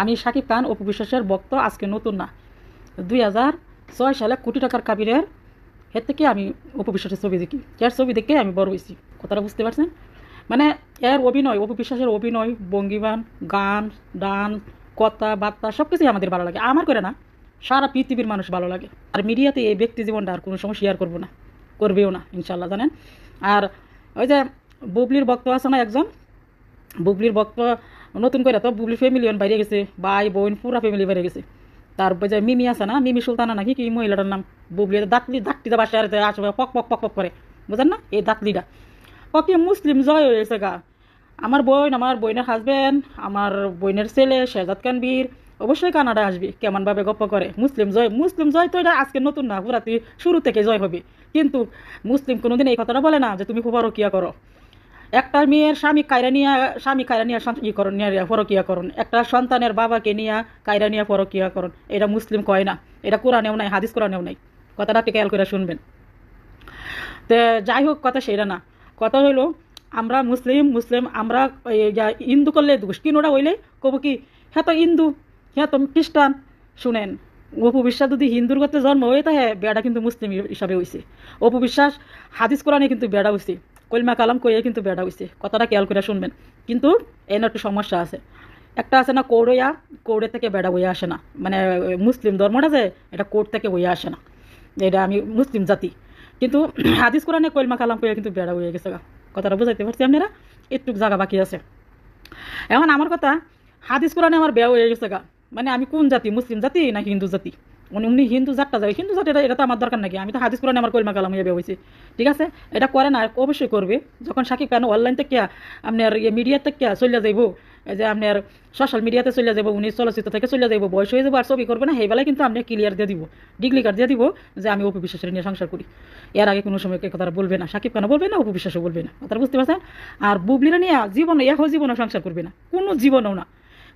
আমি শাকিব খান, অপু বিশ্বাসের বক্ত আজকে নতুন না। দুই হাজার ছয় সালে কোটি টাকার কাবিরের এর থেকে আমি অপু বিশ্বাসের ছবি দেখি। এর ছবি দেখে আমি বড় হয়েছি। কথাটা বুঝতে পারছেন? মানে এর অভিনয়, অপু বিশ্বাসের অভিনয়, ভঙ্গিমান, গান ডান কথা, বার্তা সব কিছুই আমাদের ভালো লাগে। আমার করে না, সারা পৃথিবীর মানুষ ভালো লাগে। আর মিডিয়াতে এই ব্যক্তি জীবনটা আর কোনো সময় শেয়ার করব না, করবেও না ইনশাল্লাহ জানেন? আর ওই যে বুবলির বক্ত আছে না একজন? বুবলির বক্ত নতুন করে তো বুবলি ফ্যামিলি বাইরে গেছে, ভাই, বোন, পুরা ফ্যামিলি বাইরে গেছে। তারপর যে মিমি আছে না, মিমি সুলতানা নাকি কি মহিলাটার নাম? বুবলি দাঁতলি দাঁতটিতে বাসায় আসবে, পক পক পক পক করে। বুঝেন না? এই দাঁতলিটা। ওকে মুসলিম জয় হয়েছে গা। আমার বোন, আমার বোনের হাজবেন্ড আমার বোনের ছেলে শেজাদ কানবীর অবশ্যই কানাডা আসবে কেমনভাবে গপ্প করে। মুসলিম জয় মুসলিম জয় তো এটা আজকে নতুন না, পুরাতি শুরু থেকে জয় হবে। কিন্তু মুসলিম কোনোদিন এই কথাটা বলে না যে তুমি কিয়া করো। একটা মেয়ের স্বামী কায়রা নিয়ে, স্বামী কায়রা নিয়ে সন্ত- ই করণ নিয়ে ফরকিয়া করণ একটা সন্তানের বাবাকে নিয়ে ফরকিয়া করণ এটা মুসলিম কয় না। এটা কোরআনেও নাই, হাদিস কোরআনেও নাই। কথাটা আপনি খেয়াল করে শুনবেন। তো যাই হোক, কথা সেটা না। কথা হইল, আমরা মুসলিম মুসলিম, আমরা হিন্দু করলে দোষ। কিনোটা হইলে? কব কি? হ্যাঁ তো হিন্দু হ্যাঁ তো খ্রিস্টান। শুনেন, অপু বিশ্বাস যদি হিন্দুর করতে জন্ম হয়ে থাকে, বেড়া কিন্তু মুসলিম হিসাবে হয়েছে অপু বিশ্বাস হাদিস কোরআনে কিন্তু বেড়া হয়েছে কলমা কালাম কইয়ে কিন্তু বেড়া হয়েছে কথাটা খেয়াল করে শুনবেন। কিন্তু এর একটু সমস্যা আছে। একটা আছে না কৌড়ইয়া কৌড়ে থেকে বেড়া বইয়া আসে না। মানে মুসলিম ধর্মটা যে, এটা কোর্ট থেকে বইয়া আসে না। এটা আমি মুসলিম জাতি। কিন্তু হাদিস কোরআনে কলমা কালাম কইয়া কিন্তু বেড়া হয়ে গেছে। কথাটা বুঝাইতে পারছি আপনারা? একটু জায়গা বাকি আছে। এখন আমার কথা, হাদিস কোরআনে আমার বেয়া হয়ে গেছে গা। মানে আমি কোন জাতি, মুসলিম জাতি না হিন্দু জাতি? মানে উনি হিন্দু জাতটা যাবে হিন্দু জাতি এটা এটা তো আমার দরকার নাকি? আমি তো হাদিস কোরআনে আমার কলমা কালাম বেয়া হয়েছে ঠিক আছে? এটা করে না, অবশ্যই করবে। যখন সাকিব খান অনলাইন থেকে আপনার ইয়ে মিডিয়া থেকে চলে যাইব যে আপনার সোশ্যাল মিডিয়াতে চলে যাব উনি চলচ্চিত্র থেকে চলে যাব বয়স হয়ে যাব আর ছবি করবে না, সেই বেলায় কিন্তু আপনি ক্লিয়ার দিয়ে দিব ডিগ্রি কার্ড দিয়ে দিব যে আমি অপু বিশ্বাসের নিয়ে সংসার করি। এর আগে কোনো সময় কথাটা বলবে না, সাকিব খান বলবে না, অপু বিশ্বাসও বলবে না। কথা বুঝতে পারছেন? আর বুবলিরা নিয়ে জীবন এক জীবনে সংসার করবে না। কোনো জীবনেও না।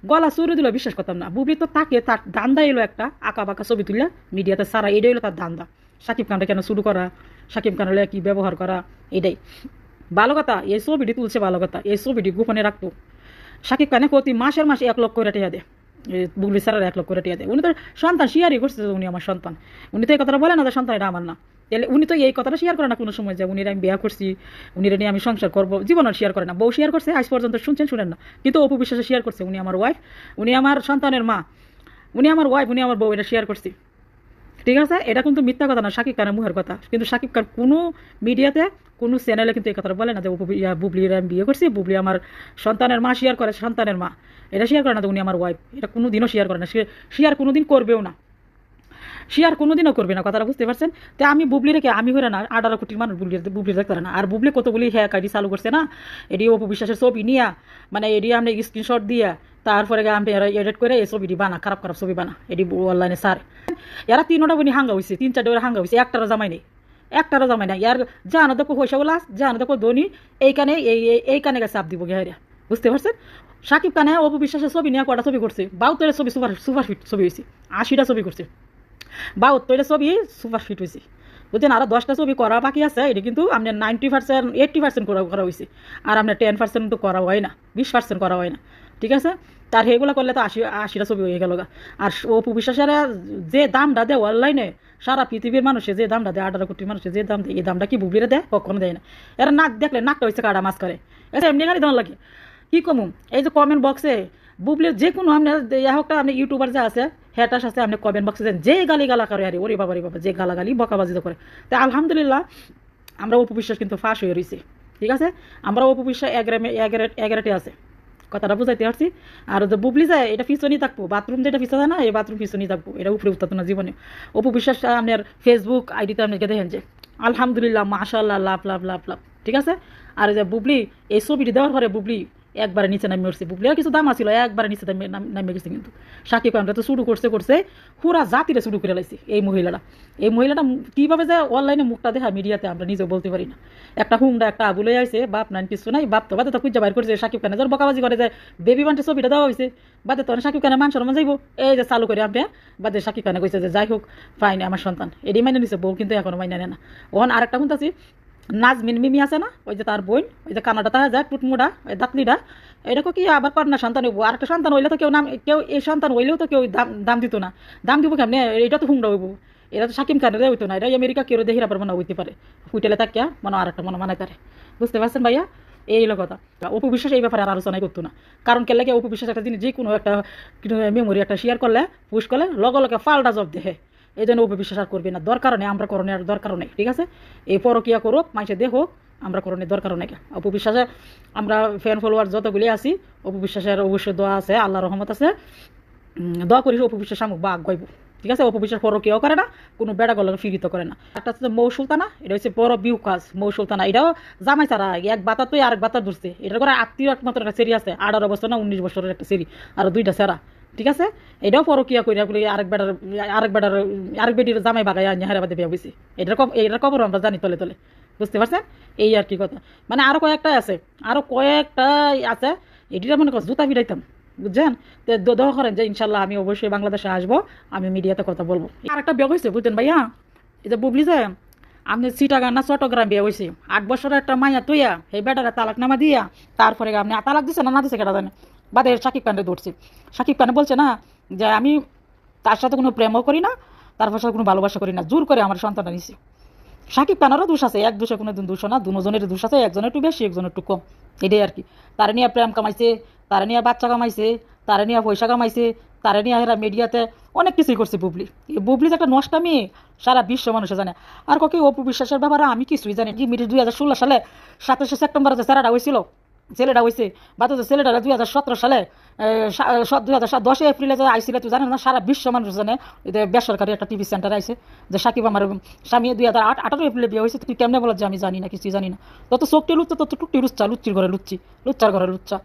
গলা চুরি দিল বিশ্বাস করতাম না। বুবলি তো তাকে তার দান্দা এলো একটা আঁকা বাঁকা ছবি তুললে, মিডিয়াতে সারা এটাই হলো তার দান্দা। সাকিব খানটা কেন শুরু করা? সাকিব খান হলে কী ব্যবহার করা? এটাই। ভালো কথা এই ছবিটি তুলছে ভালো কথা এই ছবিটি গোপনে রাখতো। সাকিব খানে প্রতি মাসের মাসে এক লক্ষ করে টিয়া দেয়। বুগলি স্যারের এক লক্ষ করে টিয়া দেয়। উনি তো সন্তান শিয়ারই করছে উনি আমার সন্তান। উনি তো এই কথাটা বলে না যে সন্তান এটা আমার না। তাহলে উনি তো এই কথাটা শেয়ার করে না কোনো সময় যে উনি আমি বিয়া করছি, উনি নিয়ে আমি সংসার করব জীবনের শেয়ার করে না। বউ শেয়ার করছে, আজ পর্যন্ত শুনছেন, শুনেন না। কিন্তু অপু বিশ্বাসে শেয়ার করছে, উনি আমার ওয়াইফ উনি আমার সন্তানের মা, উনি আমার ওয়াইফ উনি আমার বউ, এটা শেয়ার করছি। ঠিক আছে? এটা কিন্তু মিথ্যা কথা না, সাকিব খানের মুহের কথা। কিন্তু সাকিব খান কোনো মিডিয়াতে কোনো চ্যানেলে কিন্তু এই কথাটা বলে না যে বুবলির আমি বিয়ে করছি, বুবলি আমার সন্তানের মা শেয়ার করে, সন্তানের মা। এটা শেয়ার করে না তো উনি আমার ওয়াইফ এটা কোনো দিনও শেয়ার করে না। শেয়ার কোনো দিন করবেও না। শেয়ার কোনোদিনও করবে না, কথাটা বুঝতে পারছেন? তো আমি বুবলি রেখে, আমি হয়ে না, আঠারো কোটির মানুষ বুবলি বুবলি দেখতে পারে না। আর বুবলি কতগুলি হ্যাঁ কাইডি চালু করছে না? এটি অপু বিশ্বাসের ছবি নিয়া মানে এটি আপনি স্ক্রিনশট দিয়া, তারপরে আমি এডিট করে এই ছবিটি বানা, খারাপ খারাপ ছবি বানা, এটি অনলাইনে সার। এরা তিনোটা বনি হাঙ্গা হয়েছে তিন চারটে ওরা হাঙ্গা হয়েছে একটারও জামাই নেই, একটারও জামাই নাই। ইয়ার জানো দেখো পয়সা বলা জানো দেখো ধনী, এইখানে এই এই- এইখানে চাপ দিব গেহারিয়া বুঝতে পারছেন? সাকিব খানে অপু বিশ্বাসের ছবি নিয়ে কটা ছবি করছে? বাউতের ছবি সুপার সুপার ফিট ছবি হয়েছে আশিটা ছবি করছে। বা উত্তরের ছবি সুপার ফিট হয়েছে বুঝছেন? আরও দশটা ছবি করা বাকি আছে, এটা কিন্তু আপনার নাইনটি পার্সেন্ট, এইট্টি পার্সেন্ট করা করা হয়েছে আর আপনার টেন পার্সেন্ট তো করা হয় না, বিশ পার্সেন্ট করা হয় না। ঠিক আছে? তার সেগুলো করলে তো আশি আশিটা ছবি হয়ে গেল আর অপু বিশ্বাসের যে দামটা দেয় অনলাইনে সারা পৃথিবীর মানুষে যে দামটা দেয়, আঠারো কোটি মানুষে যে দাম দেয়, এই দামটা কি বুবলিরে দেয়? কখনো দেয় না। এরা নাক দেখলে নাকটা হয়েছে কাটা মাছ করে এসে এমনি গাড়ি দেওয়ার লাগে। কি কমু? এই যে কমেন্ট বক্সে বুবলির যে কোনো আপনার হোকটা আপনি ইউটিউবার যে আছে হ্যাটার সাথে আপনি কমেন্ট বক্সে যে গালি গালা করে আরে, ওরে বাবা রে বাবা, যে গালাগালি বকাবাজি তো করে। তাই আলহামদুলিল্লাহ, আমরা উপবিশ্বাস কিন্তু ফাঁস হয়ে রয়েছি ঠিক আছে? আমরা উপবিশ্বাস এগারে এগারেটে আছে। কথাটা বুঝাইতে পারছি? আর যে বুবলি যায়, এটা পিছনই থাকব। বাথরুম যেটা পিছনে না, এই বাথরুম পিছনই থাকব। এটা উপরে উঠতো না জীবনে। অপু বিশ্বাস আপনার ফেসবুক আইডিতে আপনি দেখেন যে, আলহামদুলিল্লাহ মাশাল্লাহ লাভ লাভ লাভ লাভ। ঠিক আছে? আর যে বুবলি, এই ছবিটি দেওয়ার পরে বুবলি একবারে নিচে নামে উঠছে বুবলি আর কিছু দাম আছিল, একবারে নিচে নামে নামে গেছে কিন্তু। সাকিব খানটা তো শুরু করছে করছে, পুরা জাতিরে শুরু করে লাইছে এই মহিলাটা এই মহিলাটা কীভাবে যে অনলাইনে মুখটা দেখা মিডিয়াতে আমরা নিজেও বলতে পারি না। একটা হুমডা, একটা আবুলে আইছে বাপ নাই, কিছু নাই, বাপ তো বাদে তো খুঁজে বাইর করছে, সাকিব খানে যার বকাবাজি করে যায় বেবি বান্টে ছবিটা দেওয়া হয়েছে বাদে তো সাকিব খানের মান সম্মান যাইব? এই যে চালু করে আপনি বাদে সাকিব খানে কইছে যে, যাই হোক ফাইন আমার সন্তান। এটি মাইনে নিছে, বউ কিন্তু এখনও মাইনে নেয় না। ওখান আরেকটা শুনতেছি নাজমিন মিমি আছে না? ওই যে তার বোন, ওই যে কানাডা তাহা যায় টুটমুডা, ওই দাঁতলিডা। এটাকে কি আবার পার না সন্তান হইব? আর একটা সন্তান হইলে তো কেউ নাম কেউ এই সন্তান হইলেও তো কেউ দাম দাম দিত না। দাম দিব কেমনে? এটা তো হুংরা হইব। এটা তো সাকিম খানের হইতো না। এটা আমেরিকা কেউ দেখিরা পারব না হইতে পারে। হুইটেলে তাকিয়া মনে আর একটা মনে মানায় তারে। বুঝতে পারছেন ভাইয়া? এই হলো কথা। অপু বিশ্বাস এই ব্যাপারে আর আলোচনাই করতো না। কারণ কে লাগে অপু বিশ্বাস একটা জিনিস যে কোনো একটা মেমোরি একটা শেয়ার করলে পুশ করলে, লগে লগে ফাল্টা জব দেখে এই জন্য অপু বিশ্বাস আর করবে না। দরকার নেই, আমরা করণে আর দরকার নেই, ঠিক আছে? এই পরকিয়া করুক মাইসে দেখুক আমরা করণে দরকার নেই। অপু বিশ্বাসে আমরা ফ্যান ফলোয়ার যতগুলি আছি অপু বিশ্বাসের অবশ্যই দোয়া আছে আল্লাহ রহমত আছে। দোয়া করি অপু বিশ্বাস আমাকে বা আগাইব ঠিক আছে? অপু বিশ্বাস পরকিয়াও করে না, কোনো বেড়া গলার ফিরিত করে না। একটা হচ্ছে মৌ সুলতানা, এটা হচ্ছে বড় বিউ কাজ মৌ সুলতানা। এটাও জামাই সারা এক বাতা তুই আরেক বাতা ধরছে। এটা করে আত্মীয় একমাত্র একটা সেরি আছে, আঠারো বছর না উনিশ বছরের একটা সেরি আর দুইটা সেরা। ঠিক আছে? এটাও পরকিয়া কইরা বলে আরেক বেটার আরেক বেটার আরেক বেটির জামাই বাগাই আনি হারাবাদে বিয়া বইছে এটার এটার খবর আমরা জানি তলে তলে। বুঝতে পারছেন? এই আর কি কথা। মানে আরও কয়েকটা আছে। আরও কয়েকটা আছে। এটিটা মনে কর জুতা ফিরাইতাম বুঝছেন? তো দোয়া করেন যে ইনশাল্লাহ আমি অবশ্যই বাংলাদেশে আসব, আমি মিডিয়াতে কথা বলব। আর একটা বিয়ে হয়েছে বুঝছেন ভাইয়া? এই যে বুবলি যে, আপনি সিটাগান না চট্টগ্রাম বিয়ে হয়েছে আট বছরের একটা মাইয়া তুইয়া, সেই বেটারে তালাক নামা দিয়া, তারপরে আপনি তালাক দিছে না না দিছে কেটা জানে? বাদে সাকিব খানরে ধরছি। সাকিব খানে বলছে, না, যে আমি তার সাথে কোনো প্রেমও করি না, তার সাথে কোনো ভালোবাসা করি না, জোর করে আমার সন্তানটা নিছি। সাকিব খানেরও দোষ আছে, এক দোষে কোনো দোষ না দুজনের দোষ আছে, একজনের একটু বেশি, একজনের একটু কম। এটাই আর কি। তারা নিয়ে প্রেম কামাইছে, তারা নিয়ে বাচ্চা কামাইছে, তারা নিয়ে পয়সা কামাইছে, তারা নিয়ে এরা মিডিয়াতে অনেক কিছুই করছে বুবলি। এই বুবলি একটা নষ্টা মেয়ে, সারা বিশ্ব মানুষে জানে। আর কাউকে অপু বিশ্বাসের ব্যাপারে আমি কিছুই জানি যে মিডিয়া দুই হাজার ষোলো সালে সাতাশে সেপ্টেম্বর যে স্যারাটা হয়েছিল ছেলেটা হয়েছে বা তো ছেলেটা দুই হাজার সতেরো সালে দুই হাজার সাত দশই এপ্রিলে যে আইসিলে তুই জানেন না, সারা বিশ্ব মানুষ জানে বেসরকারি একটা টিভি সেন্টার আইসে যে সাকিব আমার স্বামী দুই হাজার আট আঠারো এপ্রিলে বিয়ে হয়েছে, তুই কেমনে বলো যে আমি জানি না, কিছুই জানি না। তত চোখটি লুচ্ছা তত টুকটি লুচ্ছা লুচ্চির ঘরে লুচ্ছি লুচ্চার ঘরে লুচ্চা।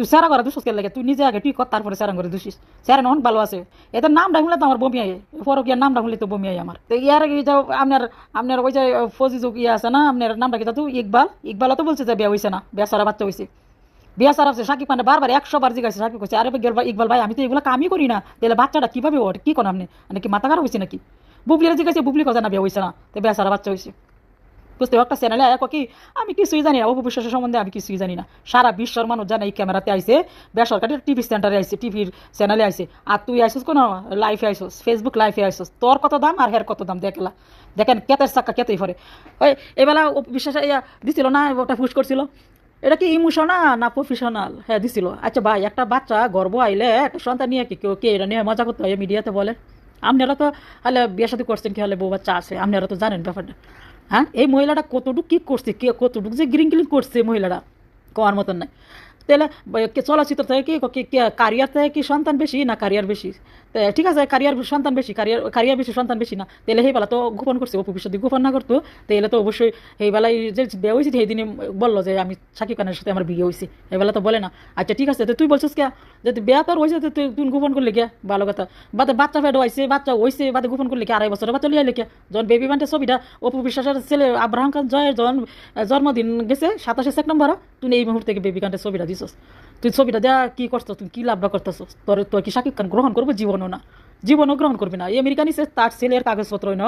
তুই স্যারা ঘরে দুষিস কে লাগে, তুই নিজে আগে তুই কর, তারপরে স্যারা ঘরে দুষিস স্যারা নন ভালো আছে। এদের নাম ডাকলে তো আমার বমি আয় ফরকিয়ার নাম ডাকলে তো বমি আয় আমার। তো ইয়ার আগে যে আপনার আপনার ওই যে ফজিজুক ইয়ে আছে না, আপনার নামটা কি তো ইকবাল। ইকবালও তো বলছে যে বিয়ে হয়েছে না, বিয়া সারা বাচ্চা হয়েছে বিয়া সারা সাকিব মানে বারবার একশো বার জিজ্ঞাসা, সাকিব করছে আরে ইকবাল ভাই, আমি তো এগুলো কামই করি না। তাহলে বাচ্চাটা কীভাবে ওর কি করেন আপনি? মানে কি মাথা খারাপ হয়েছে নাকি? বুবলিরা জিজ্ঞাসা, বুবলি কথা না বিয়ে হয়েছে না, তো বিয়া সারা বাচ্চা হয়েছে বুঝতে একটা চ্যানেলে এক কি? আমি কিছুই জানি না। অপু সম্বন্ধে আমি কিছুই জানি না। সারা বিশ্বর মানুষ জানে এই ক্যামেরাতে আইসে বেসরকারি টিভি সেন্টারে আইসে টিভির চ্যানেলে আইসে আর তুই আইসিস কোনো লাইফে আইসোস ফেসবুক লাইফে আইসোস? তোর কত দাম আর হের কত দাম? দেখলা দেখেন কেতের চাক্কা কেতেই ফরে ওই এবেলা বিশ্বাস দিছিল না, ওটা পুশ করছিল? এটা কি ইমোশনাল না প্রফেশনাল হ্যাঁ দিছিল। আচ্ছা ভাই, একটা বাচ্চা গর্ব আইলে, একটা সন্তান নিয়ে কি কেউ কে এটা নিয়ে মজা করতে হয়? মিডিয়াতে বলেন আপনারা তো হলে বিয়ে সাথে করছেন কি হলে বউ বাচ্চা আছে আপনারা তো জানেন ব্যাপারটা। হ্যাঁ? এই মহিলাটা কতটুকু কী করছে, কে কতটুকু যে গ্রিন গ্রিং করছে মহিলাটা কওয়ার মতন নাই। তাহলে কে চলচ্চিত্র থেকে কি, কি- কি কারিয়ার থেকে কি সন্তান বেশি না কারিয়ার বেশি? ঠিক আছে কারিয়ার সন্তান বেশি কারিয়ার কারিয়ার বেশি সন্তান বেশি না। তাহলে সেই বেলা তো গোপন করছে, অপু যদি গোপন না করতো, তাহলে তো অবশ্যই সেই বেলায় যে বিয়ে হয়েছে সেই দিনে বলল যে আমি সাকিব খানের সাথে আমার বিয়ে হয়েছে। এই বেলা তো বলে না। আচ্ছা ঠিক আছে, তো তুই বলছিস কে? যদি বিয়া তোর হয়েছে তুই তুই গোপন করলি কে? ভালো কথা। বাদে বাচ্চা ফেড হয়েছে বাচ্চা হয়েছে বাদে গোপন করলি কে? আড়াই বছরের বাচ্চা লিয়ে লিখে যখন বেবি বান্টের ছবিটা, অপু বিশ্বাসের ছেলে আব্রাহাম খান জয়ের যখন জন্মদিন গেছে, সাতাশে সেপ্টেম্বর, তুই এই মুহূর্তে বেবি কান্টের ছবিটা দিছস তুই ছবিটা দেয়া কি করছ তুমি কি লাভটা করতেছো তোর তোর কি সাকিব খান গ্রহণ করব? জীবনও না। জীবনও গ্রহণ করবি না। এই আমেরিকা নিছে, তার ছেলের কাগজপত্র ন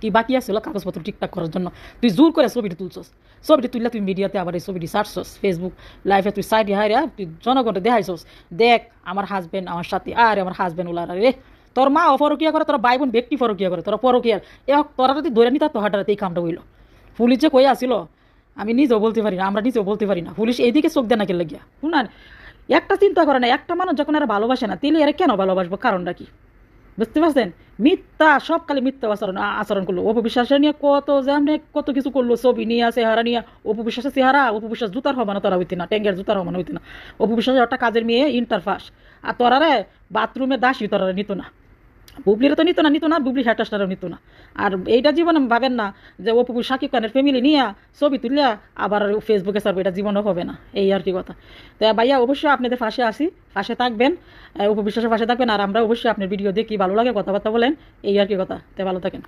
কি বাকি আছিল কাগজপত্র ঠিকঠাক করার জন্য? তুই জোর করে ছবিটি তুলছস। ছবিটি তুললে তুই মিডিয়াতে আবার এই ছবিটি ছাড়ছস ফেসবুক লাইফে তুই সাইডে হাইরে তুই জনগণকে দেখাইছস। দেখ, আমার হাজবেন্ড আমার সাথে, আর আমার হাজবেন্ড ওলার রে। তোর মা অপরকিয়া করে, তোর ভাই বোন ব্যক্তি ফরকিয়া করে, তোর পরকিয়ার। এ তোরা যদি ধরে নিতা তো হঠাৎ এই কামটা হইল। পুলিশ কই আসিল? আমি নিজেও বলতে পারি না, আমরা নিজেও বলতে পারি না। পুলিশ এইদিকে চোখ দেয় না কে লাগিয়া? শুনান, একটা চিন্তা করে না, একটা মানুষ যখন এরা ভালোবাসে না, তাহলে এরা কেন ভালোবাসবো? কারণটা কি? বুঝতে পারছেন? মিথ্যা, সব খালি মিথ্যা আচরণ আচরণ করল। অপবিশ্বাসের নিয়ে কত যে আপনি কত কিছু করল, ছবি নিয়ে, চেহারা নিয়ে। অপবিশ্বাসের চেহারা, অপবিশ্বাস জুতার হবানো তোরা হইতে না, ট্যাঙ্গের জুতার হবানো হইতে না। অপবিশ্বাসের একটা কাজের মেয়ে, ইন্টারফাস। আর তোরা রে বাথরুমে দাসী তোরা নিত না। বুবলিরা তো নিত না নিত না, বুবলি হ্যাটাসটারও নিত না। আর এইটা জীবন ভাবেন না যে অপু সাকিব খানের ফ্যামিলি নিয়ে ছবি তুলিয়া আবার ফেসবুকে সারবো এটা জীবনও হবে না, এই আর কি কথা। তো ভাইয়া, অবশ্যই আপনাদের পাশে আসি পাশে থাকবেন উপবিশ্বাসের বিশ্বাসের পাশে থাকবেন, আর আমরা অবশ্যই আপনার ভিডিও দেখি, ভালো লাগে, কথাবার্তা বলেন, এই আর কি কথা। তো ভালো থাকেন।